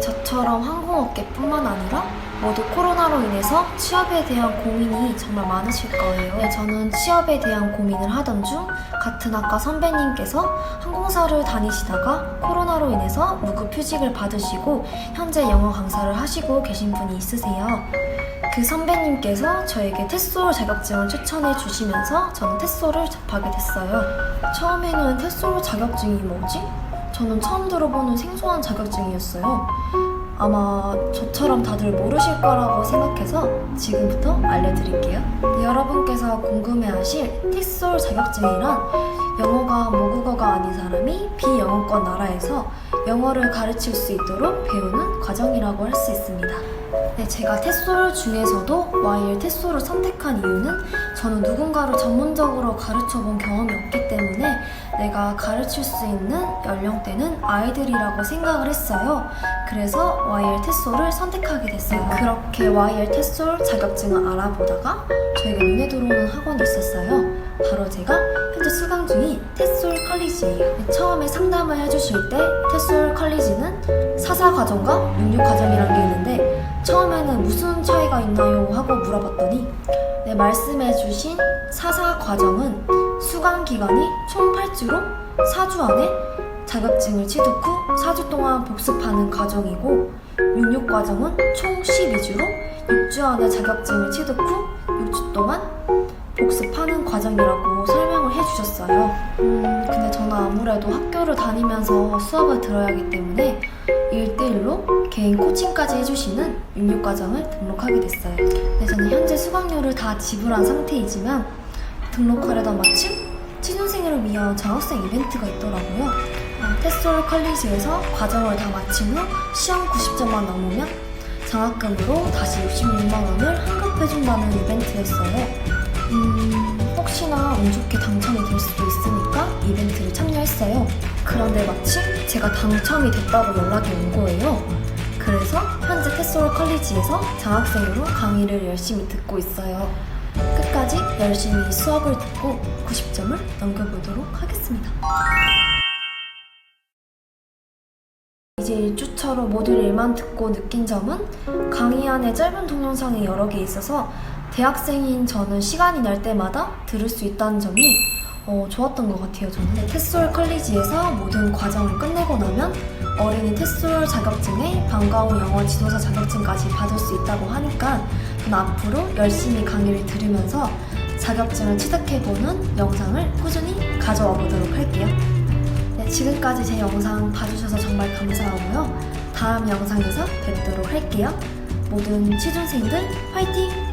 저처럼 항공업계뿐만 아니라 모두 코로나로 인해서 취업에 대한 고민이 정말 많으실 거예요. 네, 저는 취업에 대한 고민을 하던 중 같은 학과 선배님께서 항공사를 다니시다가 코로나로 인해서 무급 휴직을 받으시고 현재 영어 강사를 하시고 계신 분이 있으세요. 그 선배님께서 저에게 테솔 자격증을 추천해 주시면서 저는 테솔을 접하게 됐어요. 처음에는 테솔 자격증이 뭐지? 저는 처음 들어보는 생소한 자격증이었어요. 아마 저처럼 다들 모르실 거라고 생각해서 지금부터 알려드릴게요. 네, 여러분께서 궁금해하실 테솔 자격증이란 영어가 모국어가 아닌 사람이 비영어권 나라에서 영어를 가르칠 수 있도록 배우는 과정이라고 할 수 있습니다. 네, 제가 테솔 중에서도 YL 테솔을 선택한 이유는 저는 누군가를 전문적으로 가르쳐 본 경험이 없기 때문에 내가 가르칠 수 있는 연령대는 아이들이라고 생각을 했어요. 그래서 YL 테솔을 선택하게 됐어요. 그렇게 YL 테솔 자격증을 알아보다가 저에게 눈에 들어오는 학원이 있었어요. 바로 제가 현재 수강 중인 테솔 컬리지예요. 네, 처음에 상담을 해주실 때 테솔 컬리지는 사사 과정과 육육 과정이라는 게 있는데 처음에는 무슨 차이가 있나요? 하고 물어봤더니 네, 말씀해주신 사사 과정은 수강 기간이 총 8주로 4주 안에 자격증을 취득 후 4주 동안 복습하는 과정이고 육육 과정은 총 12주로 6주 안에 자격증을 취득 후 6주 동안 복습하는 과정이라고 설명을 해주셨어요. 음, 근데 저는 아무래도 학교를 다니면서 수업을 들어야 하기 때문에 1대1로 개인 코칭까지 해주시는 육육 과정을 등록하게 됐어요. 네, 저는 현재 수강료를 다 지불한 상태이지만 등록하려다 마침 취준생을 위한 장학생 이벤트가 있더라고요. 어, 테솔 컬리지에서 과정을 다 마친 후 시험 90점만 넘으면 장학금으로 다시 66만 원을 환급해준다는 이벤트였어요. 음, 혹시나 운 좋게 당첨이 될 수도 있으니까 이벤트를 참여했어요. 그런데 마침 제가 당첨이 됐다고 연락이 온 거예요. 그래서 현재 테솔 컬리지에서 장학생으로 강의를 열심히 듣고 있어요. 끝까지 열심히 수업을 듣고 90점을 넘겨보도록 하겠습니다. 이제 1주차로 모듈 1만 듣고 느낀 점은 강의 안에 짧은 동영상이 여러 개 있어서 대학생인 저는 시간이 날 때마다 들을 수 있다는 점이 어, 좋았던 것 같아요, 저는. 네, 테솔 컬리지에서 모든 과정을 끝내고 나면 어린이 테솔 자격증에 방과후 영어 지도사 자격증까지 받을 수 있다고 하니까 저는 앞으로 열심히 강의를 들으면서 자격증을 취득해보는 영상을 꾸준히 가져와 보도록 할게요. 네, 지금까지 제 영상 봐주셔서 정말 감사하고요. 다음 영상에서 뵙도록 할게요. 모든 취준생들 화이팅!